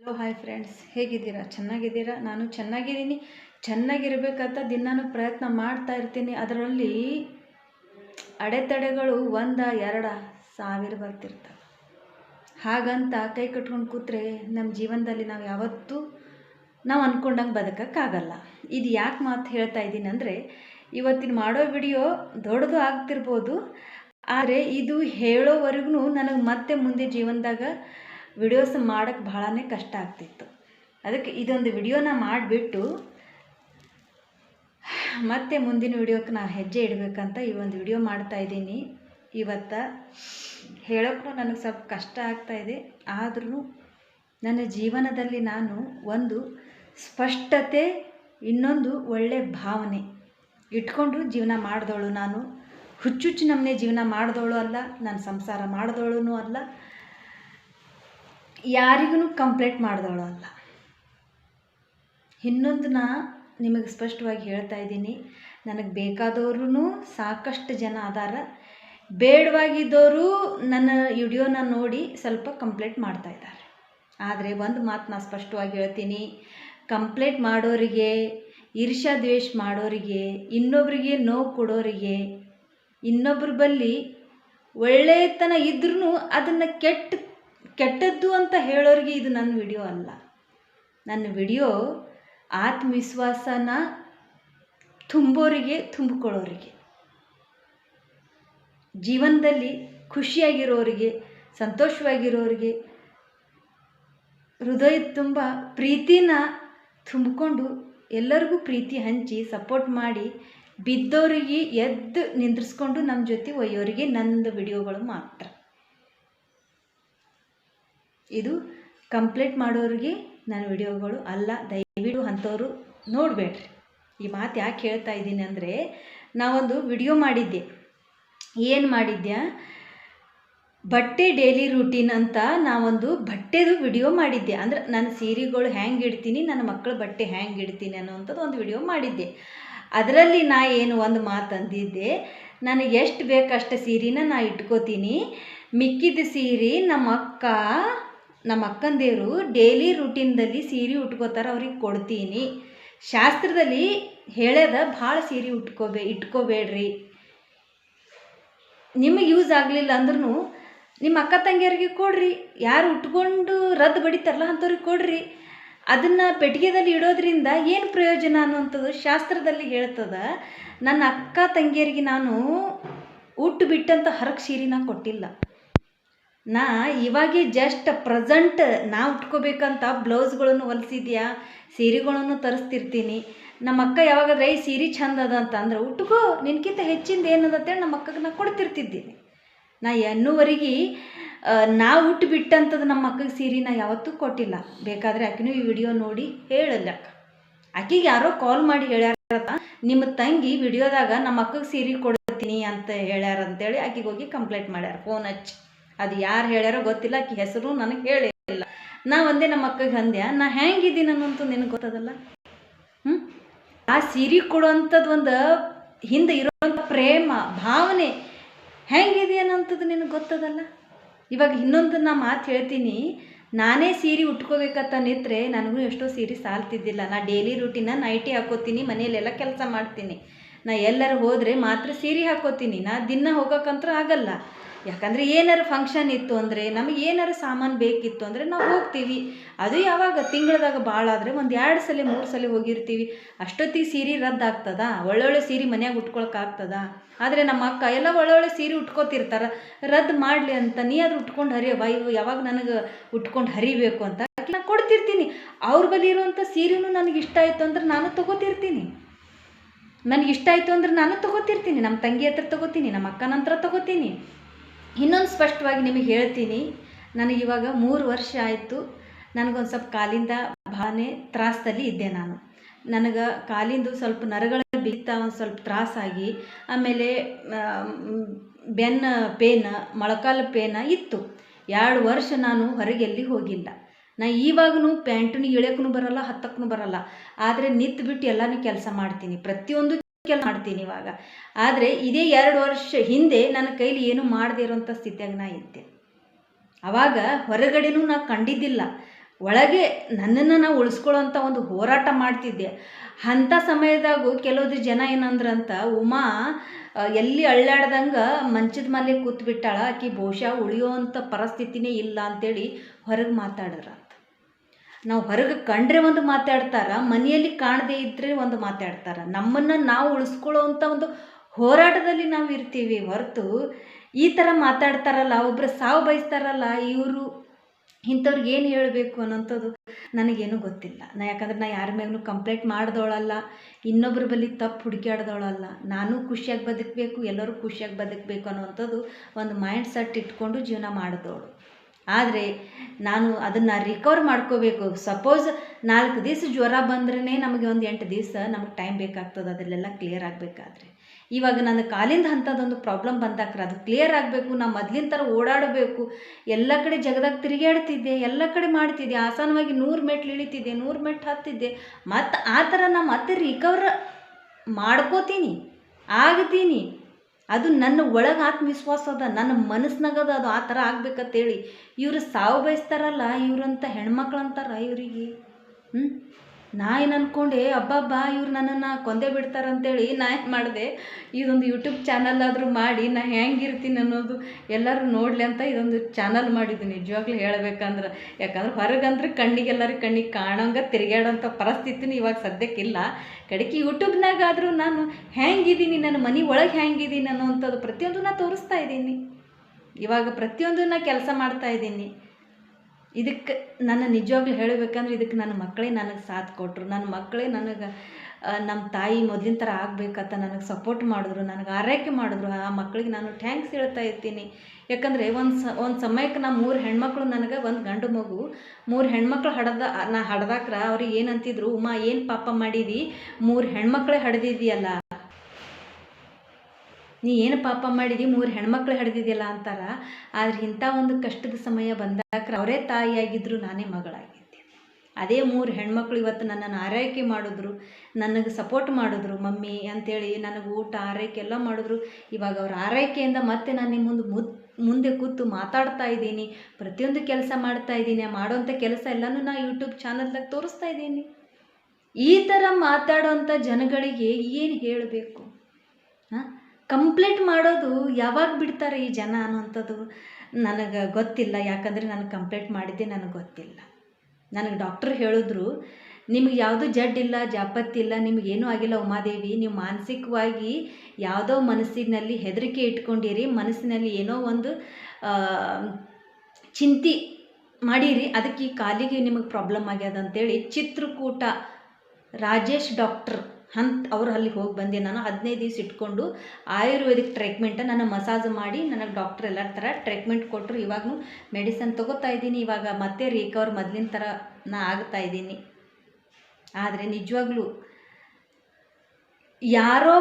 Hello hi friends ಹೇಗಿದ್ದೀರಾ? ಚೆನ್ನಾಗಿದ್ದೀರಾ? ನಾನು ಚೆನ್ನಾಗಿದ್ದೀನಿ. ಚೆನ್ನಾಗಿರ್ಬೇಕಂತ ದಿನಾನು ಪ್ರಯತ್ನ ಮಾಡ್ತಾ ಇರ್ತೀನಿ. ಅದರಲ್ಲಿ ಅಡೆತಡೆಗಳು ಒಂದ ಎರಡ ಸಾವಿರ ಬರ್ತಿರ್ತವೆ. ಹಾಗಂತ ಕೈ ಕಟ್ಕೊಂಡು ಕೂತ್ರೆ ನಮ್ಮ ಜೀವನದಲ್ಲಿ ನಾವು ಯಾವತ್ತೂ ನಾವು ಅಂದ್ಕೊಂಡಂಗೆ ಬದುಕೋಕ್ಕಾಗಲ್ಲ. ಇದು ಯಾಕೆ ಮಾತು ಹೇಳ್ತಾ ಇದ್ದೀನಿ ಅಂದರೆ, ಇವತ್ತಿನ ಮಾಡೋ ವಿಡಿಯೋ ದೊಡ್ಡದು ಆಗ್ತಿರ್ಬೋದು, ಆದರೆ ಇದು ಹೇಳೋವರೆಗೂ ನನಗೆ ಮತ್ತೆ ಮುಂದೆ ಜೀವನದಾಗ ವಿಡಿಯೋಸ್ ಮಾಡೋಕ್ಕೆ ಭಾಳನೇ ಕಷ್ಟ ಆಗ್ತಿತ್ತು. ಅದಕ್ಕೆ ಇದೊಂದು ವಿಡಿಯೋನ ಮಾಡಿಬಿಟ್ಟು ಮತ್ತೆ ಮುಂದಿನ ವಿಡಿಯೋಕ್ಕೆ ನಾನು ಹೆಜ್ಜೆ ಇಡಬೇಕಂತ ಈ ಒಂದು ವಿಡಿಯೋ ಮಾಡ್ತಾ ಇದ್ದೀನಿ. ಇವತ್ತು ಹೇಳೋಕ್ಕೂ ನನಗೆ ಸ್ವಲ್ಪ ಕಷ್ಟ ಆಗ್ತಾಯಿದೆ ಆದ್ರೂ ನನ್ನ ಜೀವನದಲ್ಲಿ ನಾನು ಒಂದು ಸ್ಪಷ್ಟತೆ, ಇನ್ನೊಂದು ಒಳ್ಳೆಯ ಭಾವನೆ. ಇಟ್ಕೊಂಡು ಜೀವನ ಮಾಡಿದವಳು ನಾನು. ಹುಚ್ಚುಚ್ಚು ನಮ್ಮನೆ ಜೀವನ ಮಾಡಿದವಳು ಅಲ್ಲ, ನಾನು ಸಂಸಾರ ಮಾಡಿದವಳು ಅಲ್ಲ. ಯಾರಿಗೂ ಕಂಪ್ಲೇಂಟ್ ಮಾಡಿದವಳು ಅಲ್ಲ. ಇನ್ನೊಂದು ನಾ ನಿಮಗೆ ಸ್ಪಷ್ಟವಾಗಿ ಹೇಳ್ತಾ ಇದ್ದೀನಿ. ನನಗೆ ಬೇಕಾದವ್ರೂ ಸಾಕಷ್ಟು ಜನ ಅದಾರ. ಬೇಡವಾಗಿದ್ದವರು ನನ್ನ ವಿಡಿಯೋನ ನೋಡಿ ಸ್ವಲ್ಪ ಕಂಪ್ಲೇಂಟ್ ಮಾಡ್ತಾ ಇದ್ದಾರೆ. ಆದರೆ ಒಂದು ಮಾತು ನಾನು ಸ್ಪಷ್ಟವಾಗಿ ಹೇಳ್ತೀನಿ. ಕಂಪ್ಲೇಂಟ್ ಮಾಡೋರಿಗೆ ಈರ್ಷಾ ದ್ವೇಷ ಮಾಡೋರಿಗೆ, ಇನ್ನೊಬ್ರಿಗೆ ನೋವು ಕೊಡೋರಿಗೆ, ಇನ್ನೊಬ್ರ ಬಲ್ಲಿ ಒಳ್ಳೆಯತನ ಇದ್ರೂ ಅದನ್ನು ಕೆಟ್ಟ ಕೆಟ್ಟದ್ದು ಅಂತ ಹೇಳೋರಿಗೆ ಇದು ನನ್ನ ವಿಡಿಯೋ ಅಲ್ಲ. ನನ್ನ ವಿಡಿಯೋ ಆತ್ಮವಿಶ್ವಾಸನ ತುಂಬೋರಿಗೆ, ತುಂಬಿಕೊಳ್ಳೋರಿಗೆ, ಜೀವನದಲ್ಲಿ ಖುಷಿಯಾಗಿರೋರಿಗೆ, ಸಂತೋಷವಾಗಿರೋರಿಗೆ, ಹೃದಯ ತುಂಬ ಪ್ರೀತಿನ ತುಂಬಿಕೊಂಡು ಎಲ್ಲರಿಗೂ ಪ್ರೀತಿ ಹಂಚಿ ಸಪೋರ್ಟ್ ಮಾಡಿ ಬಿದ್ದೋರಿಗೆ ಎದ್ದು ನಿಂದ್ರಿಸ್ಕೊಂಡು ನಮ್ಮ ಜೊತೆ ಒಯ್ಯೋರಿಗೆ ನಂದು ವಿಡಿಯೋಗಳು ಮಾತ್ರ. ಇದು ಕಂಪ್ಲೀಟ್ ಮಾಡೋರಿಗೆ ನನ್ನ ವಿಡಿಯೋಗಳು ಅಲ್ಲ ದಯವಿಡು ಅಂಥವ್ರು ನೋಡಬೇಡ್ರಿ. ಈ ಮಾತು ಯಾಕೆ ಹೇಳ್ತಾ ಇದ್ದೀನಿ ಅಂದರೆ, ನಾವೊಂದು ವಿಡಿಯೋ ಮಾಡಿದ್ದೆ. ಏನು ಮಾಡಿದ್ದೆ ಬಟ್ಟೆ ಡೈಲಿ ರೂಟೀನ್ ಅಂತ ನಾವೊಂದು ಬಟ್ಟೆದು ವಿಡಿಯೋ ಮಾಡಿದ್ದೆ. ಅಂದ್ರೆ ನನ್ನ ಸೀರೆಗಳು ಹ್ಯಾಂಗೆ ಇಡ್ತೀನಿ, ನನ್ನ ಮಕ್ಕಳ ಬಟ್ಟೆ ಹ್ಯಾಂಗೆ ಇಡ್ತೀನಿ ಅನ್ನೋವಂಥದ್ದು ಒಂದು ವಿಡಿಯೋ ಮಾಡಿದ್ದೆ. ಅದರಲ್ಲಿ ನಾ ಏನು ಒಂದು ಮಾತು ಅಂದಿದ್ದೆ, ನನಗೆ ಎಷ್ಟು ಬೇಕಷ್ಟು ಸೀರೆನ ನಾ ಇಟ್ಕೋತೀನಿ. ಮಿಕ್ಕಿದ ಸೀರೆ ನಮ್ಮ ಅಕ್ಕ ನಮ್ಮ ಅಕ್ಕಂದೇರು ಡೈಲಿ ರುಟೀನ್ದಲ್ಲಿ ಸೀರೆ ಉಟ್ಕೋತಾರೆ, ಅವ್ರಿಗೆ ಕೊಡ್ತೀನಿ. ಶಾಸ್ತ್ರದಲ್ಲಿ ಹೇಳ್ಯದ, ಭಾಳ ಸೀರೆ ಉಟ್ಕೋಬೇ, ಇಟ್ಕೋಬೇಡ್ರಿ. ನಿಮಗೆ ಯೂಸ್ ಆಗಲಿಲ್ಲ ಅಂದ್ರೂ ನಿಮ್ಮ ಅಕ್ಕ ತಂಗಿಯರಿಗೆ ಕೊಡ್ರಿ. ಯಾರು ಉಟ್ಕೊಂಡು ರದ್ದು ಬಡಿತಾರಲ್ಲ ಅಂಥವ್ರಿಗೆ ಕೊಡ್ರಿ. ಅದನ್ನು ಪೆಟ್ಟಿಗೆದಲ್ಲಿ ಇಡೋದ್ರಿಂದ ಏನು ಪ್ರಯೋಜನ ಅನ್ನುವಂಥದ್ದು ಶಾಸ್ತ್ರದಲ್ಲಿ ಹೇಳ್ತದ, ನನ್ನ ಅಕ್ಕ ತಂಗಿಯರಿಗೆ ನಾನು ಉಟ್ಟು ಬಿಟ್ಟಂಥ ಹರಕ್ ಸೀರೆನ ಕೊಟ್ಟಿಲ್ಲ. ನಾ ಇವಾಗೆ ಜಸ್ಟ್ ಪ್ರೆಸೆಂಟ್ ನಾ ಉಟ್ಕೋಬೇಕಂತ ಬ್ಲೌಸ್ಗಳನ್ನು ಹೊಲ್ಸಿದ್ಯಾ? ಸೀರೆಗಳನ್ನು ತರಿಸ್ತಿರ್ತೀನಿ. ನಮ್ಮ ಅಕ್ಕ ಯಾವಾಗಾದ್ರೆ ಈ ಸೀರೆ ಚಂದ ಅದ ಅಂತ ಅಂದ್ರೆ, ಉಟ್ಕೋ, ನಿನ್ಕಿಂತ ಹೆಚ್ಚಿಂದ ಏನದ ಅಂತೇಳಿ ನಮ್ಮ ಅಕ್ಕಗೆ ನಾ ಕೊಡ್ತಿರ್ತಿದ್ದೀನಿ. ನಾ ಎನ್ನುವರೆಗೆ ನಾ ಉಟ್ಟು ಬಿಟ್ಟಂಥದ್ದು ನಮ್ಮ ಅಕ್ಕಗೆ ಸೀರೆ ನಾ ಯಾವತ್ತೂ ಕೊಟ್ಟಿಲ್ಲ. ಬೇಕಾದರೆ ಆಕಿನೂ ಈ ವಿಡಿಯೋ ನೋಡಿ ಹೇಳಲ್ಲ ಅಕ್ಕ. ಆಕಿಗೆ ಯಾರೋ ಕಾಲ್ ಮಾಡಿ ಹೇಳ್ಯಾರ ನಿಮ್ಮ ತಂಗಿ ವಿಡಿಯೋದಾಗ ನಮ್ಮ ಅಕ್ಕಗೆ ಸೀರೆ ಕೊಡ್ತೀನಿ ಅಂತ ಹೇಳ್ಯಾರ ಅಂತೇಳಿ ಆಕಿಗೆ ಹೋಗಿ ಕಂಪ್ಲೇಂಟ್ ಮಾಡ್ಯಾರ. ಫೋನ್ ಹಚ್ಚಿ. ಅದು ಯಾರು ಹೇಳ್ಯಾರೋ ಗೊತ್ತಿಲ್ಲ ಹೆಸರು ನನಗೆ ಹೇಳಿಲ್ಲ ನಾ ಒಂದೇ ನಮ್ಮ ಅಕ್ಕಗೆ ಅಂದ್ಯ ನಾ ಹೆಂಗಿದ್ದೀನಿ ಅನ್ನೋಂತೂ ನಿನಗೆ ಗೊತ್ತದಲ್ಲ? ಹ್ಞೂ ಆ ಸೀರೆ ಕೊಡುವಂಥದ್ದು ಒಂದು ಹಿಂದೆ ಇರೋವಂಥ ಪ್ರೇಮ, ಭಾವನೆ ಹೆಂಗಿದೆ ಅನ್ನೋಂಥದ್ದು ನಿನಗೆ ಗೊತ್ತದಲ್ಲ? ಇವಾಗ ಇನ್ನೊಂದು ನಾ ಮಾತು ಹೇಳ್ತೀನಿ, ನಾನೇ ಸೀರೆ ಉಟ್ಕೋಬೇಕಂತ ನಿಂತರೆ ನನಗೂ ಎಷ್ಟೋ ಸೀರೆ ಸಾಲ್ತಿದ್ದಿಲ್ಲ. ನಾ ಡೈಲಿ ರೂಟಿನ ನೈಟಿ ಹಾಕೋತೀನಿ, ಮನೆಯಲ್ಲೆಲ್ಲ ಕೆಲಸ ಮಾಡ್ತೀನಿ. ನಾ ಎಲ್ಲರೂ ಹೋದರೆ ಮಾತ್ರ ಸೀರೆ ಹಾಕೋತೀನಿ. ನಾ ದಿನ ಹೋಗೋಕ್ಕಂತೂ ಆಗಲ್ಲ. ಯಾಕಂದರೆ ಏನಾರು ಫಂಕ್ಷನ್ ಇತ್ತು ಅಂದರೆ ನಮಗೆ ಏನಾರು ಸಾಮಾನು ಬೇಕಿತ್ತು ಅಂದರೆ ನಾವು ಹೋಗ್ತೀವಿ. ಅದು ಯಾವಾಗ? ತಿಂಗಳದಾಗ ಭಾಳ ಆದರೆ ಒಂದು ಎರಡು ಸಲ, ಮೂರು ಸಲ ಹೋಗಿರ್ತೀವಿ. ಅಷ್ಟೊತ್ತಿಗೆ ಸೀರೆ ರದ್ದು ಆಗ್ತದ ಒಳ್ಳೊಳ್ಳೆ ಸೀರೆ ಮನ್ಯಾಗ ಉಟ್ಕೊಳಕ್ಕಾಗ್ತದ ಆದರೆ ನಮ್ಮ ಅಕ್ಕ ಎಲ್ಲ ಒಳ್ಳೊಳ್ಳೆ ಸೀರೆ ಉಟ್ಕೋತಿರ್ತಾರೆ. ರದ್ದು ಮಾಡಲಿ ಅಂತ ನೀ ಅದು ಉಟ್ಕೊಂಡು ಹರಿಯವ ಇವು ಯಾವಾಗ ನನಗೆ ಉಟ್ಕೊಂಡು ಹರಿಬೇಕು ಅಂತ ನಾನು ಕೊಡ್ತಿರ್ತೀನಿ. ಅವ್ರ ಬಳಿ ಇರುವಂಥ ಸೀರೆನೂ ನನಗೆ ಇಷ್ಟ ಆಯಿತು ಅಂದ್ರೆ ನಾನು ತೊಗೋತಿರ್ತೀನಿ. ನನಗೆ ಇಷ್ಟ ಆಯಿತು ಅಂದ್ರೆ ನಾನು ತೊಗೋತಿರ್ತೀನಿ. ನಮ್ಮ ತಂಗಿ ಹತ್ರ ತೊಗೋತೀನಿ ನಮ್ಮ ಅಕ್ಕನ ಹತ್ರ ತೊಗೋತೀನಿ. ಇನ್ನೊಂದು ಸ್ಪಷ್ಟವಾಗಿ ನಿಮಗೆ ಹೇಳ್ತೀನಿ. ನನಗೆ ಇವಾಗ ಮೂರು ವರ್ಷ ಆಯಿತು. ನನಗೊಂದು ಸ್ವಲ್ಪ ಕಾಲಿಂದ ಭಾಳ ತ್ರಾಸದಲ್ಲಿ ಇದ್ದೆ ನಾನು. ನನಗೆ ಕಾಲಿಂದು ಸ್ವಲ್ಪ ನರಗಳ ಬಿಗ್ತಾ ಒಂದು ಸ್ವಲ್ಪ ತ್ರಾಸಾಗಿ ಆಮೇಲೆ ಬೆನ್ನ ಪೇನ, ಮೊಳಕಾಲು ಪೇನ ಇತ್ತು. ಎರಡು ವರ್ಷ ನಾನು ಹೊರಗೆ ಎಲ್ಲಿ ಹೋಗಿಲ್ಲ. ನಾ ಇವಾಗೂ ಪ್ಯಾಂಟನ್ನು ಇಳಿಯೋಕ್ಕೂ ಬರಲ್ಲ ಹತ್ತಕ್ಕೂ ಬರಲ್ಲ. ಆದರೆ ನಿಂತು ಬಿಟ್ಟು ಎಲ್ಲನೂ ಕೆಲಸ ಮಾಡ್ತೀನಿ. ಪ್ರತಿಯೊಂದು ಕೆಲಸ ಮಾಡ್ತೀನಿ ಇವಾಗ. ಆದರೆ ಇದೇ ಎರಡು ವರ್ಷ ಹಿಂದೆ ನನ್ನ ಕೈಲಿ ಏನು ಮಾಡದೇ ಇರೋಂಥ ಸ್ಥಿತಿಯಾಗ ನಾ ಇದ್ದೆ. ಆವಾಗ ಹೊರಗಡೆನೂ ನಾ ಕಂಡಿದ್ದಿಲ್ಲ. ಒಳಗೆ ನನ್ನನ್ನು ನಾವು ಉಳಿಸ್ಕೊಳ್ಳೋಂಥ ಒಂದು ಹೋರಾಟ ಮಾಡ್ತಿದ್ದೆ. ಅಂಥ ಸಮಯದಾಗೂ ಕೆಲವೊಂದು ಜನ ಏನಂದ್ರಂತ, ಉಮಾ ಎಲ್ಲಿ ಅಳ್ಳಾಡ್ದಂಗೆ ಮಂಚದ ಮೇಲೆ ಕೂತ್ಬಿಟ್ಟಾಳ. ಆಕಿ ಬಹುಶಃ ಉಳಿಯೋವಂಥ ಪರಿಸ್ಥಿತಿನೇ ಇಲ್ಲ ಅಂತೇಳಿ ಹೊರಗೆ ಮಾತಾಡಿದ್ರ ನಾವು ಹೊರಗೆ ಕಂಡ್ರೆ ಒಂದು ಮಾತಾಡ್ತಾರ, ಮನೆಯಲ್ಲಿ ಕಾಣದೇ ಇದ್ದರೆ ಒಂದು ಮಾತಾಡ್ತಾರ. ನಮ್ಮನ್ನು ನಾವು ಉಳಿಸ್ಕೊಳ್ಳೋವಂಥ ಒಂದು ಹೋರಾಟದಲ್ಲಿ ನಾವು ಇರ್ತೀವಿ. ಹೊರತು ಈ ಥರ ಮಾತಾಡ್ತಾರಲ್ಲ ಒಬ್ಬರು ಸಾವು ಬಯಸ್ತಾರಲ್ಲ, ಇವರು ಇಂಥವ್ರಿಗೆ ಏನು ಹೇಳಬೇಕು ಅನ್ನೋಂಥದ್ದು ನನಗೇನು ಗೊತ್ತಿಲ್ಲ. ನಾ ಯಾಕಂದ್ರೆ ನಾ ಯಾರ ಮ್ಯಾಗೂ ಕಂಪ್ಲೇಂಟ್ ಮಾಡ್ದೋಳಲ್ಲ ಇನ್ನೊಬ್ಬರ ಬಳಿ ತಪ್ಪು ಹುಡುಕ್ಯಾಡ್ದವಳಲ್ಲ ನಾನು ಖುಷಿಯಾಗಿ ಬದುಕಬೇಕು, ಎಲ್ಲರೂ ಖುಷಿಯಾಗಿ ಬದುಕಬೇಕು ಅನ್ನೋವಂಥದ್ದು ಒಂದು ಮೈಂಡ್ ಸೆಟ್ ಇಟ್ಕೊಂಡು ಜೀವನ ಮಾಡಿದವಳು ಆದರೆ ನಾನು ಅದನ್ನು ರಿಕವರ್ ಮಾಡ್ಕೋಬೇಕು. ಸಪೋಸ್ ನಾಲ್ಕು ದಿವಸ ಜ್ವರ ಬಂದ್ರೇ ನಮಗೆ ಒಂದು ಎಂಟು ದಿವಸ ನಮಗೆ ಟೈಮ್ ಬೇಕಾಗ್ತದೆ, ಅದರಲ್ಲೆಲ್ಲ ಕ್ಲಿಯರ್ ಆಗಬೇಕಾದ್ರೆ. ಇವಾಗ ನನ್ನ ಕಾಲಿಂದ ಅಂಥದ್ದೊಂದು ಪ್ರಾಬ್ಲಮ್ ಬಂದಾಕ್ರೆ ಅದು ಕ್ಲಿಯರ್ ಆಗಬೇಕು, ನಾ ಮೊದಲಿನ ಥರ ಓಡಾಡಬೇಕು. ಎಲ್ಲ ಕಡೆ ಜಗದಾಗ ತಿರುಗಾಡ್ತಿದ್ದೆ ಎಲ್ಲ ಕಡೆ ಮಾಡ್ತಿದ್ದೆ. ಆಸಾನವಾಗಿ ನೂರು ಮೆಟ್ಲು ಇಳಿತಿದ್ದೆ, ನೂರು ಮೆಟ್ಲು ಹತ್ತಿದ್ದೆ. ಮತ್ತು ಆ ಥರ ನಾ ಮತ್ತೆ ರಿಕವರ್ ಮಾಡ್ಕೋತೀನಿ, ಆಗ್ತೀನಿ. ಅದು ನನ್ನ ಒಳಗೆ ಆತ್ಮವಿಶ್ವಾಸ ಅದ, ನನ್ನ ಮನಸ್ಸಿನಾಗದ ಅದು ಆ ಥರ ಆಗ್ಬೇಕಂತೇಳಿ ಇವರು ಸಾವು ಬಯಸ್ತಾರಲ್ಲ ಇವ್ರಂಥ ಹೆಣ್ಮಕ್ಳು ಅಂತಾರ ಇವರಿಗೆ. ಹ್ಞೂ ನಾ ಏನು ಅಂದ್ಕೊಂಡೆ ಅಬ್ಬಬ್ಬ, ಇವ್ರು ನನ್ನನ್ನು ಕೊಂದೇ ಬಿಡ್ತಾರಂತೇಳಿ ನಾ ಏನು ಮಾಡಿದೆ? ಇದೊಂದು ಯೂಟ್ಯೂಬ್ ಚಾನಲ್ ಆದರೂ ಮಾಡಿ, ನಾ ಹೆಂಗಿರ್ತೀನಿ ಅನ್ನೋದು ಎಲ್ಲರೂ ನೋಡಲಿ ಅಂತ ಇದೊಂದು ಚಾನಲ್ ಮಾಡಿದ್ದು ನಿಜವಾಗ್ಲೂ ಹೇಳ್ಬೇಕಂದ್ರೆ. ಯಾಕಂದ್ರೆ ಹೊರಗಂದ್ರೆ ಕಣ್ಣಿಗೆಲ್ಲರಿಗೆ ಕಣ್ಣಿಗೆ ಕಾಣಂಗೆ ತಿರುಗಾಡೋಂಥ ಪರಿಸ್ಥಿತಿನೂ ಇವಾಗ ಸದ್ಯಕ್ಕಿಲ್ಲ. ಕಡೆಗೆ ಯೂಟ್ಯೂಬ್ನಾಗಾದರೂ ನಾನು ಹೆಂಗಿದ್ದೀನಿ, ನನ್ನ ಮನೆ ಒಳಗೆ ಹೆಂಗಿದ್ದೀನಿ ಅನ್ನೋವಂಥದ್ದು ಪ್ರತಿಯೊಂದು ನಾ ತೋರಿಸ್ತಾ ಇದ್ದೀನಿ. ಇವಾಗ ಪ್ರತಿಯೊಂದು ನಾ ಕೆಲಸ ಮಾಡ್ತಾ ಇದ್ದೀನಿ. ಇದಕ್ಕೆ ನನ್ನ ನಿಜವಾಗ್ಲೂ ಹೇಳಬೇಕಂದ್ರೆ ಇದಕ್ಕೆ ನನ್ನ ಮಕ್ಕಳೇ ನನಗೆ ಸಾಥ್ ಕೊಟ್ಟರು ನನ್ನ ಮಕ್ಕಳೇ ನನಗೆ ನಮ್ಮ ತಾಯಿ ಮೊದಲಿನ ಥರ ಆಗಬೇಕಂತ ನನಗೆ ಸಪೋರ್ಟ್ ಮಾಡಿದ್ರು, ನನಗೆ ಆರೈಕೆ ಮಾಡಿದ್ರು. ಆ ಮಕ್ಕಳಿಗೆ ನಾನು ಥ್ಯಾಂಕ್ಸ್ ಹೇಳ್ತಾ ಇರ್ತೀನಿ. ಯಾಕಂದರೆ ಒಂದು ಸ, ಒಂದು ಸಮಯಕ್ಕೆ ನಮ್ಮ ಮೂರು ಹೆಣ್ಮಕ್ಳು ನನಗೆ, ಒಂದು ಗಂಡು ಮಗು. ಮೂರು ಹೆಣ್ಮಕ್ಳು ಹಡ್ದ, ನಾ ಹಡ್ದಾಕ್ರ, ಅವ್ರಿಗೆ ಏನಂತಿದ್ರು, ಉಮಾ, ಏನು ಪಾಪ ಮಾಡಿದಿ? ಮೂರು ಹೆಣ್ಮಕ್ಳೇ ಹಡ್ದಿದ್ಯಲ್ಲ. ನೀ ಏನು ಪಾಪ ಮಾಡಿದಿ? ಮೂರು ಹೆಣ್ಮಕ್ಳು ಹಿಡ್ದಿದ್ಯಲ್ಲ ಅಂತಾರ. ಆದ್ರೆ ಇಂಥ ಒಂದು ಕಷ್ಟದ ಸಮಯ ಬಂದಾಗ ಅವರೇ ತಾಯಿಯಾಗಿದ್ದರು ನಾನೇ ಮಗಳಾಗಿದ್ದೆ. ಅದೇ ಮೂರು ಹೆಣ್ಮಕ್ಳು ಇವತ್ತು ನನ್ನನ್ನು ಆರೈಕೆ ಮಾಡಿದ್ರು, ನನಗೆ ಸಪೋರ್ಟ್ ಮಾಡಿದ್ರು, ಮಮ್ಮಿ ಅಂತೇಳಿ ನನಗೆ ಊಟ, ಆರೈಕೆ ಎಲ್ಲ ಮಾಡಿದ್ರು. ಇವಾಗ ಅವ್ರ ಆರೈಕೆಯಿಂದ ಮತ್ತೆ ನಾನು ನಿಮ್ಮ ಮುಂದೆ ಮುದ್, ಮುಂದೆ ಕೂತು ಮಾತಾಡ್ತಾ ಇದ್ದೀನಿ, ಪ್ರತಿಯೊಂದು ಕೆಲಸ ಮಾಡ್ತಾ ಇದ್ದೀನಿ ಮಾಡೋವಂಥ ಕೆಲಸ ಎಲ್ಲನೂ ನಾ ಯೂಟ್ಯೂಬ್ ಚಾನಲ್ದಾಗ ತೋರಿಸ್ತಾ ಇದ್ದೀನಿ. ಈ ಥರ ಮಾತಾಡೋಂಥ ಜನಗಳಿಗೆ ಏನು ಹೇಳಬೇಕು? ಕಂಪ್ಲೇಂಟ್ ಮಾಡೋದು ಯಾವಾಗ ಬಿಡ್ತಾರೆ ಈ ಜನ ಅನ್ನುವಂಥದ್ದು ನನಗೆ ಗೊತ್ತಿಲ್ಲ. ಯಾಕಂದರೆ ನಾನು ಕಂಪ್ಲೇಂಟ್ ಮಾಡಿದ್ದೆ ನನಗೆ ಗೊತ್ತಿಲ್ಲ. ನನಗೆ ಡಾಕ್ಟ್ರ್ ಹೇಳಿದ್ರು, ನಿಮಗೆ ಯಾವುದೂ ಜಡ್ಡಿಲ್ಲ ಜಾಪತ್ತಿಲ್ಲ ನಿಮಗೇನೂ ಆಗಿಲ್ಲ ಉಮಾದೇವಿ. ನೀವು ಮಾನಸಿಕವಾಗಿ ಯಾವುದೋ ಮನಸ್ಸಿನಲ್ಲಿ ಹೆದರಿಕೆ ಇಟ್ಕೊಂಡಿರಿ, ಮನಸ್ಸಿನಲ್ಲಿ ಏನೋ ಒಂದು ಚಿಂತೆ ಮಾಡಿರಿ. ಅದಕ್ಕೆ ಈ ಕಾಲಿಗೆ ನಿಮಗೆ ಪ್ರಾಬ್ಲಮ್ ಆಗ್ಯದ ಅಂತೇಳಿ ಚಿತ್ರಕೂಟ ರಾಜೇಶ್ ಡಾಕ್ಟ್ರ್ ಅಂತ ಅವ್ರು ಅಲ್ಲಿಗೆ ಹೋಗಿ ಬಂದೆ. ನಾನು ಹದಿನೈದು ದಿವಸ ಇಟ್ಕೊಂಡು ಆಯುರ್ವೇದಿಕ್ ಟ್ರೀಟ್ಮೆಂಟ್ ನನ್ನ ಮಸಾಜ್ ಮಾಡಿ ನನಗೆ ಡಾಕ್ಟರ್ ಎಲ್ಲ ಥರ ಟ್ರೀಟ್ಮೆಂಟ್ ಕೊಟ್ಟರು ಇವಾಗೂ ಮೆಡಿಸನ್ ತೊಗೋತಾ ಇದ್ದೀನಿ. ಇವಾಗ ಮತ್ತೆ ರಿಕವರ್ ಮೊದಲಿನ ಥರ ನಾ ಆಗ್ತಾ ಇದ್ದೀನಿ. ಆದರೆ ನಿಜವಾಗ್ಲೂ ಯಾರೋ